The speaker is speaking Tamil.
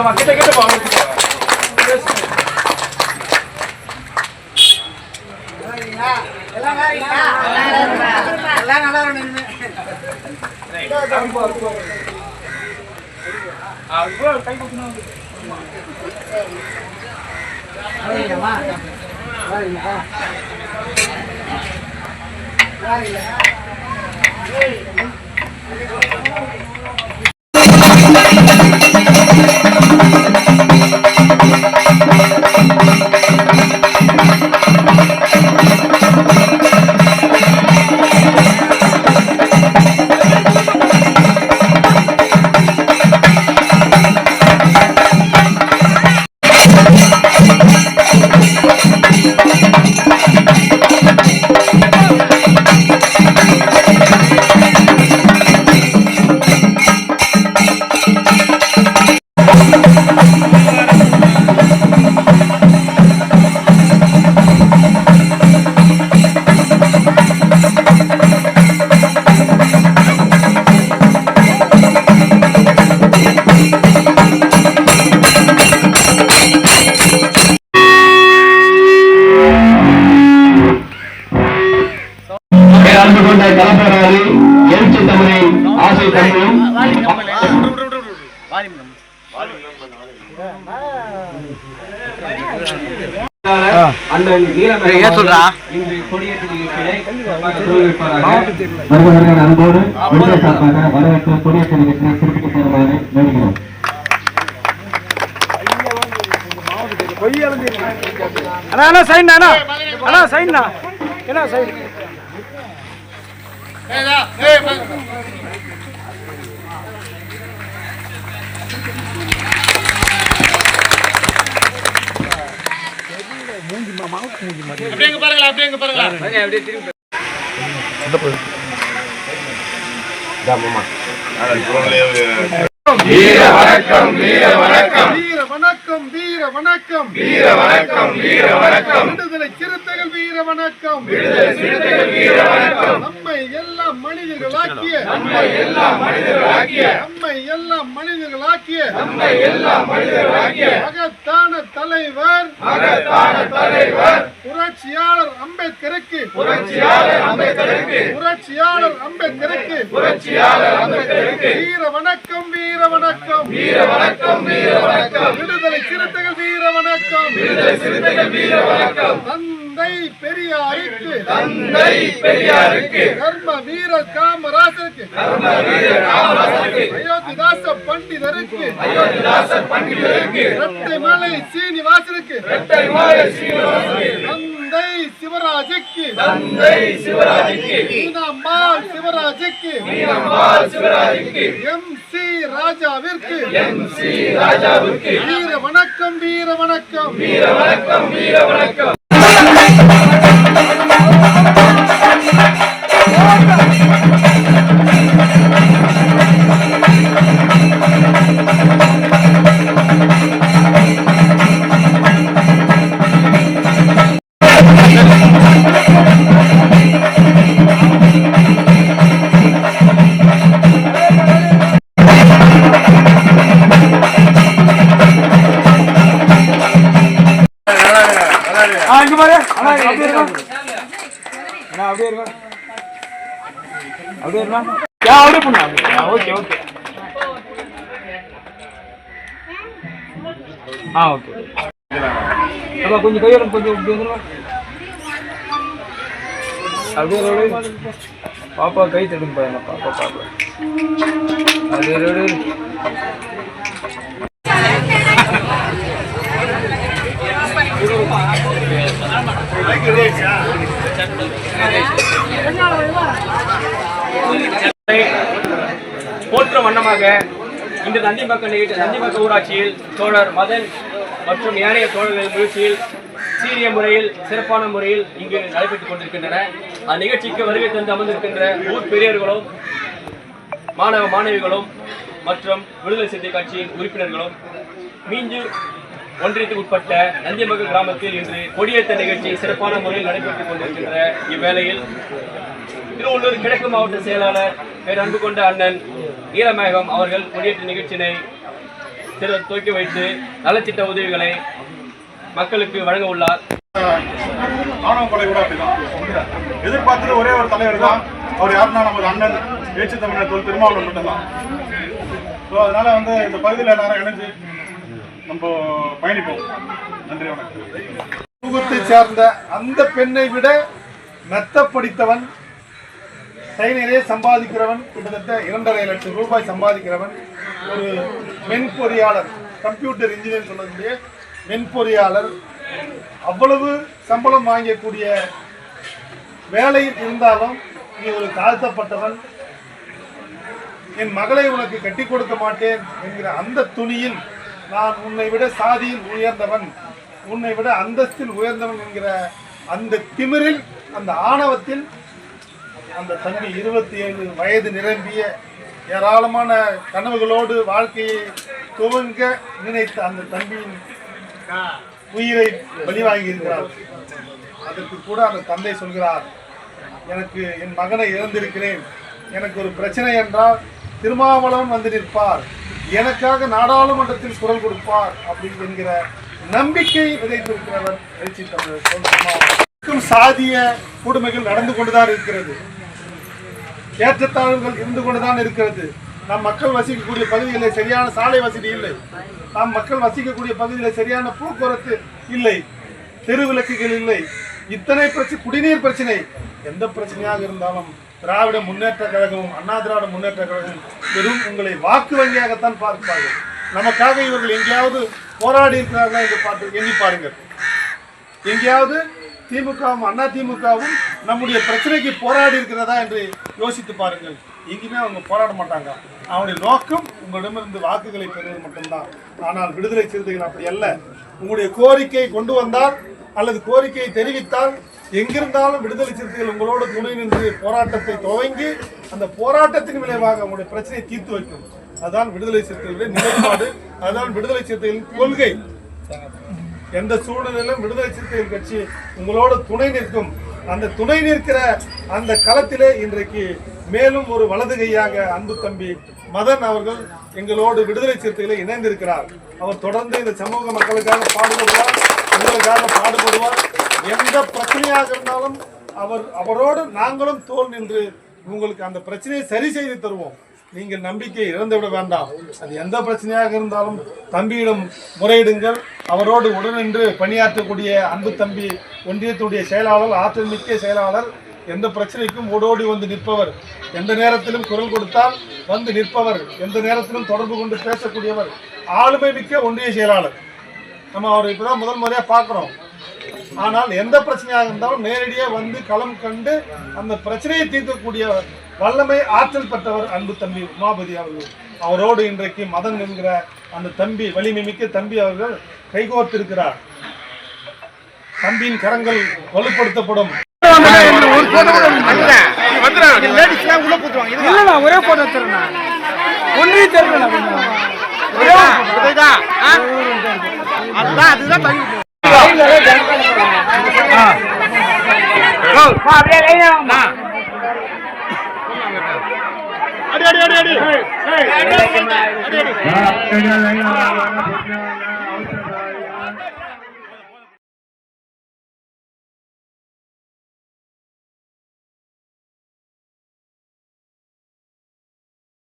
Double nine six two one nine அன்போடு வரவேற்று கொடியேற்ற நிகழ்ச்சியை குறிப்பிட்டு தருமாறு வேண்டுகிறோம் அண்ணா அண்ணா சைன் அண்ணா அண்ணா என்ன சைன் மூஞ்சி மாவுக்கு மூஞ்சி மாதிரி. அப்படியே பாருங்க அப்படியே பாருங்க. அப்படியே திரும்பி இந்த போய் மாமா. வீர வணக்கம் வீர வணக்கம் வீர வணக்கம் வீர வணக்கம் விடுதலை சிறுத்தைகள் வீர வணக்கம் விடுதலை சிறுத்தைகள் வீர வணக்கம் நம்மை எல்லாம் மனிதர்களாக்கிய நம்மை எல்லாம் மனிதர்களாக்கிய. நம்மை எல்லாம் மனிதர்களாக்கிய. நம்மை எல்லாம் மனிதர்களாக்கிய. மகத்தான தலைவர். மகத்தான தலைவர். புரட்சியாளர் அம்பேத்கருக்கு. புரட்சியாளர் அம்பேத்கருக்கு. புரட்சியாளர் அம்பேத்கருக்கு. புரட்சியாளர் அம்பேத்கருக்கு. வீர வணக்கம் வீர வணக்கம் வீர வணக்கம் வீர வணக்கம் விடுதலை சிறுத்தைகள் வீர வணக்கம் விடுதலை சிறுத்தைகள் வீர வணக்கம் தந்தை பெரியாருக்கு. தந்தை பெரியாருக்கு. கர்ம வீர காமராசருக்கு. கர்ம வீர காமராசருக்கு. அயோத்திதாச பண்டிதருக்கு. அயோத்திதாச பண்டிதருக்கு. இரட்டை மலை சீனிவாசனுக்கு. இரட்டை மலை சீனிவாசனுக்கு. சிவராஜுக்கு தந்தை சிவராஜுக்கு மீனம்மாள் சிவராஜுக்கு மீனம்மாள் சிவராஜுக்கு எம் சி ராஜாவிற்கு எம் சி ராஜாவிற்கு வீர வணக்கம் வீர வணக்கம். வீர வணக்கம் வீர வணக்கம். ஆ ஓகே. அப்போ கொஞ்சம் கையில் கொஞ்சம் இப்படி வந்துருவா அப்படியே ரோடு. பாப்பா கை தடுங்க பாருங்க பாப்பா பாப்பா. அப்படியே ரோடு. போற்றும் வண்ணமாக இன்று நந்திமக்க நிகழ்ச்சி நந்திமக்க ஊராட்சியில் தோழர் மதன் மற்றும் ஏனைய தோழர்கள் முயற்சியில் சீரிய முறையில் சிறப்பான முறையில் இங்கு நடைபெற்றுக் கொண்டிருக்கின்றன. அந்நிகழ்ச்சிக்கு வருகை தந்து அமர்ந்திருக்கின்ற ஊர் பெரியர்களும் மாணவ மாணவிகளும் மற்றும் விடுதலை சிறுத்தை கட்சியின் உறுப்பினர்களும் மீஞ்சூர் ஒன்றியத்துக்கு உட்பட்ட நந்திமக கிராமத்தில் இன்று கொடியேற்ற நிகழ்ச்சி சிறப்பான முறையில் நடைபெற்றுக் கொண்டிருக்கின்ற இவ்வேளையில் திருவள்ளூர் கிழக்கு மாவட்ட செயலாளர் பேர் அன்பு கொண்ட அண்ணன் நீலமேகம் அவர்கள் கொடியேற்ற நிகழ்ச்சியினை திரு துவக்கி வைத்து நலத்திட்ட உதவிகளை மக்களுக்கு வழங்க உள்ளார். கொலை கூட அப்படிதான் எதிர்பார்த்தது ஒரே ஒரு தலைவர் தான். அவர் யாருன்னா நமது அண்ணன் பேச்சு தமிழர் தொல் திருமாவளவன் மட்டும்தான். ஸோ அதனால வந்து இந்த பகுதியில் எல்லாரும் இணைஞ்சு நம்ம பயணிப்போம். நன்றி வணக்கம். சமூகத்தை சேர்ந்த அந்த பெண்ணை விட மெத்த படித்தவன் கை சம்பாதிக்கிறவன் கிட்டத்தட்ட இரண்டரை லட்சம் ரூபாய் சம்பாதிக்கிறவன் ஒரு மென்பொறியாளர் கம்ப்யூட்டர் இன்ஜினியர் சொல்லக்கூடிய மென்பொறியாளர். அவ்வளவு சம்பளம் வாங்கக்கூடிய வேலையில் இருந்தாலும் நீ ஒரு தாழ்த்தப்பட்டவன். என் மகளை உனக்கு கட்டி கொடுக்க மாட்டேன் என்கிற அந்த துணியில் நான் உன்னை விட சாதியில் உயர்ந்தவன் உன்னை விட அந்தஸ்தில் உயர்ந்தவன் என்கிற அந்த திமிரில் அந்த ஆணவத்தில் அந்த தம்பி இருபத்தி ஏழு வயது நிரம்பிய ஏராளமான கனவுகளோடு வாழ்க்கையை துவங்க நினைத்த அந்த தம்பியின் உயிரை பலிவாங்கி இருக்கிறார் அதற்கு கூட அந்த தந்தை சொல்கிறார் எனக்கு என் மகனை இழந்திருக்கிறேன் எனக்கு ஒரு பிரச்சனை என்றால் திருமாவளவன் வந்து நிற்பார். எனக்காக நாடாளுமன்றத்தில் குரல் கொடுப்பார் அப்படின்னு என்கிற நம்பிக்கை விதைத்திருக்கிறவர் எழுச்சி தமிழர் சாதிய கொடுமைகள் நடந்து கொண்டுதான் இருக்கிறது. ஏற்றத்தாழ்வுகள் இருந்து கொண்டுதான் இருக்கிறது. நம் மக்கள் வசிக்கக்கூடிய பகுதிகளில் சரியான சாலை வசதி இல்லை. நம் மக்கள் வசிக்கக்கூடிய பகுதியில் சரியான போக்குவரத்து இல்லை. தெருவிளக்குகள் இல்லை. இத்தனை பிரச்சனை குடிநீர் பிரச்சனை எந்த பிரச்சனையாக இருந்தாலும் திராவிட முன்னேற்ற கழகமும் அண்ணா திராவிட முன்னேற்ற கழகமும் வெறும் உங்களை வாக்கு வங்கியாகத்தான் பார்ப்பார்கள். நமக்காக இவர்கள் எங்கேயாவது போராடி இருக்கிறார்களா என்று பார்த்து எண்ணி பாருங்கள். எங்கேயாவது திமுகவும் அண்ணா திமுகவும் நம்முடைய பிரச்சனைக்கு போராடி இருக்கிறதா என்று யோசித்து பாருங்கள். எங்கேயுமே அவங்க போராட மாட்டாங்க. அவனுடைய நோக்கம் உங்களிடமிருந்து வாக்குகளை பெறுவது மட்டும்தான். ஆனால் விடுதலை சிறுத்தைகள் அப்படி அல்ல. உங்களுடைய கோரிக்கையை கொண்டு வந்தால் அல்லது கோரிக்கையை தெரிவித்தால் எங்கிருந்தாலும் விடுதலை சிறுத்தைகள் உங்களோடு துணை நின்று போராட்டத்தை துவங்கி அந்த போராட்டத்தின் விளைவாக உங்களுடைய பிரச்சனையை தீர்த்து வைக்கும். அதுதான் விடுதலை சிறுத்தைகளுடைய நிலைப்பாடு. அதுதான் விடுதலை சிறுத்தைகளின் கொள்கை. எந்த சூழ்நிலையிலும் விடுதலை சிறுத்தைகள் கட்சி உங்களோட துணை நிற்கும். அந்த துணை நிற்கிற அந்த களத்திலே இன்றைக்கு மேலும் ஒரு வலது கையாக அன்பு தம்பி மதன் அவர்கள் எங்களோடு விடுதலை சிறுத்தைகளை இணைந்திருக்கிறார். அவர் தொடர்ந்து இந்த சமூக மக்களுக்காக பாடுபடுவார் உங்களுக்காக பாடுபடுவார். எந்த பிரச்சனையாக இருந்தாலும் அவர் அவரோடு நாங்களும் தோல் நின்று உங்களுக்கு அந்த பிரச்சனையை சரி செய்து தருவோம். நீங்கள் நம்பிக்கை இழந்துவிட வேண்டாம். அது எந்த பிரச்சனையாக இருந்தாலும் தம்பியிடம் முறையிடுங்கள். அவரோடு உடனின்று பணியாற்றக்கூடிய அன்பு தம்பி ஒன்றியத்துடைய செயலாளர் ஆற்றல் மிக்க செயலாளர் எந்த பிரச்சனைக்கும் ஓடோடி வந்து நிற்பவர். எந்த நேரத்திலும் குரல் கொடுத்தால் வந்து நிற்பவர். எந்த நேரத்திலும் தொடர்பு கொண்டு பேசக்கூடியவர். ஆளுமை மிக்க ஒன்றிய செயலாளர். நம்ம அவர் இப்பதான் முதல் முறையா பார்க்குறோம். ஆனால் எந்த பிரச்சனையாக இருந்தாலும் நேரடியாக வந்து களம் கண்டு அந்த பிரச்சனையை தீர்க்கக்கூடிய வல்லமை ஆற்றல் பெற்றவர் அன்பு தம்பி உமாபதி அவர்கள். அவரோடு இன்றைக்கு மதன் என்கிற அந்த தம்பி வலிமை மிக்க தம்பி அவர்கள் கைகோர்த்திருக்கிறார். தம்பியின் கரங்கள் வலுப்படுத்தப்படும். ஒரே போட்டோ ஒன்றே அதுதான் அதுதான் అడి అడి అడి అడి అడి అడి